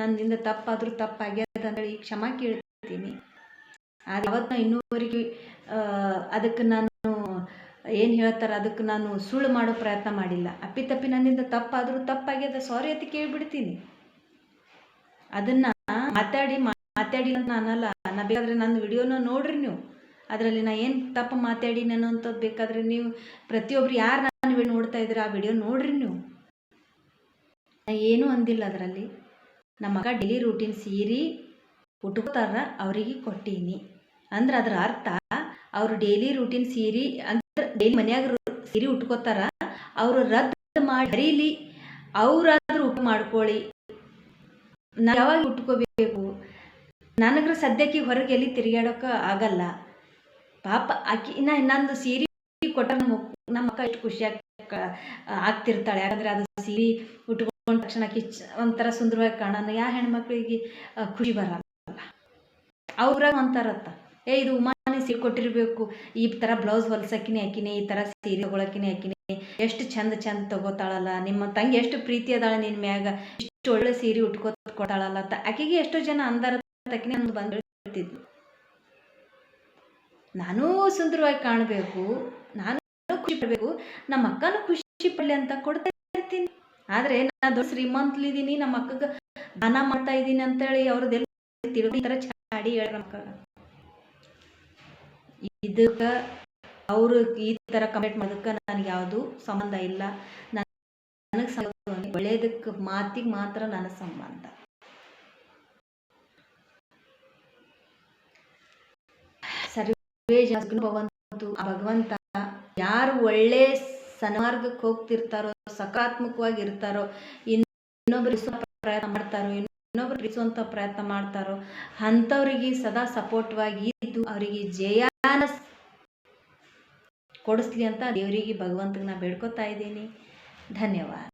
ನನ್ನಿಂದ ತಪ್ಪಾದರೂ ತಪ್ಪಾಗ್ಯದ ಅಂತೇಳಿ ಕ್ಷಮಾ ಕೇಳ್ತೀನಿ. ಅದು ಯಾವತ್ತು ಇನ್ನೂವರೆಗೆ ಅದಕ್ಕೆ ನಾನು ಏನು ಹೇಳ್ತಾರೆ, ಅದಕ್ಕೆ ನಾನು ಸುಳ್ಳು ಮಾಡೋ ಪ್ರಯತ್ನ ಮಾಡಿಲ್ಲ. ಅಪ್ಪಿತಪ್ಪಿ ನನ್ನಿಂದ ತಪ್ಪಾದರೂ ತಪ್ಪಾಗ್ಯದ ಸಾರಿ ಅಂತ ಕೇಳಿಬಿಡ್ತೀನಿ. ಅದನ್ನು ಮಾತಾಡಿ ಮಾತಾಡಿ ಅಂತ ನಾನಲ್ಲ. ನಾ ಬೇಕಾದ್ರೆ ನನ್ನ ವಿಡಿಯೋನ ನೋಡ್ರಿ ನೀವು. ಅದರಲ್ಲಿ ನಾ ಏನು ತಪ್ಪು ಮಾತಾಡಿ ಅನ್ನೋಂಥದ್ದು ಬೇಕಾದರೆ ನೀವು ಪ್ರತಿಯೊಬ್ರು ಯಾರು ನಾನು ನೋಡ್ತಾ ಇದ್ದೀರಾ ಆ ವಿಡಿಯೋ ನೋಡ್ರಿ ನೀವು. ನಾ ಏನೂ ಅಂದಿಲ್ಲ ಅದರಲ್ಲಿ. ನಮ್ಮ ಮಗ ಡೈಲಿ ರೂಟೀನ್ ಸೀರಿ ಉಟ್ಕೋತಾರ, ಅವರಿಗೆ ಕೊಟ್ಟೀನಿ. ಅಂದ್ರೆ ಅದರ ಅರ್ಥ ಅವರು ಡೈಲಿ ರೂಟೀನ್ ಸೀರೆ ಅಂದ್ರೆ ಡೈಲಿ ಮನ್ಯಾಗ ಸೀರೆ ಉಟ್ಕೋತಾರ, ಅವರು ರದ್ದು ಮಾಡಿ ಹರೀಲಿ ಅವರಾದ್ರೂ ಉಪ ಮಾಡ್ಕೊಳ್ಳಿ. ನಾ ಯಾವಾಗ ಉಟ್ಕೋಬೇಕು? ನನಗ್ರ ಸದ್ಯಕ್ಕೆ ಹೊರಗೆ ಎಲ್ಲಿ ತಿರುಗಾಡೋಕೆ ಆಗಲ್ಲ. ಪಾಪ ಆಕಿ ಇನ್ನ ಇನ್ನೊಂದು ಸೀರೆ ಕೊಟ್ಟ ನಮ್ಮ ನಮ್ಮ ಅಕ್ಕ ಎಷ್ಟು ಖುಷಿಯಾಗಿ ಆಗ್ತಿರ್ತಾಳೆ. ಯಾಕಂದ್ರೆ ಅದು ಸೀರೆ ಉಟ್ಕೊಂಡ ತಕ್ಷಣ ಆಕಿ ಒಂಥರ ಸುಂದರವಾಗಿ ಕಾಣೋಣ ಯಾ ಹೆಣ್ಮಕ್ಳಿಗೆ ಖುಷಿ ಬರಲ್ಲ. ಅವ್ರಾಗ ಅಂತಾರತ್ತ ಏ, ಇದು ಉಮಾನಿ ಸೀರೆ ಕೊಟ್ಟಿರ್ಬೇಕು. ಈ ಥರ ಬ್ಲೌಸ್ ಹೊಲ್ಸಕ್ಕಿನೇ ಹಾಕಿನಿ ಈ ಥರ ಸೀರೆ ತೊಗೊಳಕಿನೇ ಹಾಕಿನಿ ಎಷ್ಟು ಚಂದ ಚಂದ ತಗೋತಾಳಲ್ಲ. ನಿಮ್ಮ ತಂಗಿ ಎಷ್ಟು ಪ್ರೀತಿ ಅದಾಳೆ ನಿನ್ನ ಮ್ಯಾಗ. ಇಷ್ಟು ಒಳ್ಳೆ ಸೀರೆ ಉಟ್ಕೋತ ಕೊಡ್ತಾಳಲ್ಲ ಆಕೆಗೆ ಎಷ್ಟೋ ಜನ ಅಂದಾರ ತಕ್ಕಿನ ಬಂದು ಹೇಳ್ತಿದ್ಲು ನಾನೂ ಸುಂದರವಾಗಿ ಕಾಣಬೇಕು, ನಾನು ಖುಷಿ ಪಡಬೇಕು, ನಮ್ಮ ಅಕ್ಕನೂ ಖುಷಿ ಪಡಲಿ ಅಂತ ಕೊಡ್ತಾ ಇರ್ತೀನಿ. ಆದರೆ ನಾನು ಶ್ರೀಮಂತಲಿದ್ದೀನಿ ನಮ್ಮ ಅಕ್ಕಗೆ ದಾನ ಮಾಡ್ತಾ ಇದ್ದೀನಿ ಅಂತೇಳಿ ಅವ್ರದ್ದೆಲ್ಲ ಅವ್ರದ್ದು ಈ ಥರ ಚಾಡಿ ಹೇಳ ಇದಕ್ಕೆ ಅವರು ಈ ಥರ ಕಮೆಂಟ್ ಮಾಡೋದಕ್ಕೆ ನನಗೆ ಯಾವುದು ಸಂಬಂಧ ಇಲ್ಲ. ನನಗೆ ಸಂಬಂಧ ಒಳ್ಳೇದಕ್ಕೆ ಮಾತಿಗೆ ಮಾತ್ರ ನನ್ನ ಸಂಬಂಧ. ಭವಂತು ಭಗವಂತ ಯಾರು ಒಳ್ಳೆ ಸನ್ಮಾರ್ಗಕ್ಕೆ ಹೋಗ್ತಿರ್ತಾರೋ ಸಕಾರಾತ್ಮಕವಾಗಿ ಇರ್ತಾರೋ ಇನ್ನೊಬ್ರು ಪ್ರಯತ್ನ ಮಾಡ್ತಾರೋ, ಇನ್ನೊಬ್ರು ಪ್ರೀತಿಸುವಂಥ ಪ್ರಯತ್ನ ಮಾಡ್ತಾರೋ, ಅಂಥವ್ರಿಗೆ ಸದಾ ಸಪೋರ್ಟ್ವಾಗಿ ಇದ್ದು ಅವರಿಗೆ ಜಯಾನ ಕೊಡಿಸ್ಲಿ ಅಂತ ದೇವರಿಗೆ ಭಗವಂತನ ಬೇಡ್ಕೊತಾ ಇದ್ದೀನಿ. ಧನ್ಯವಾದ.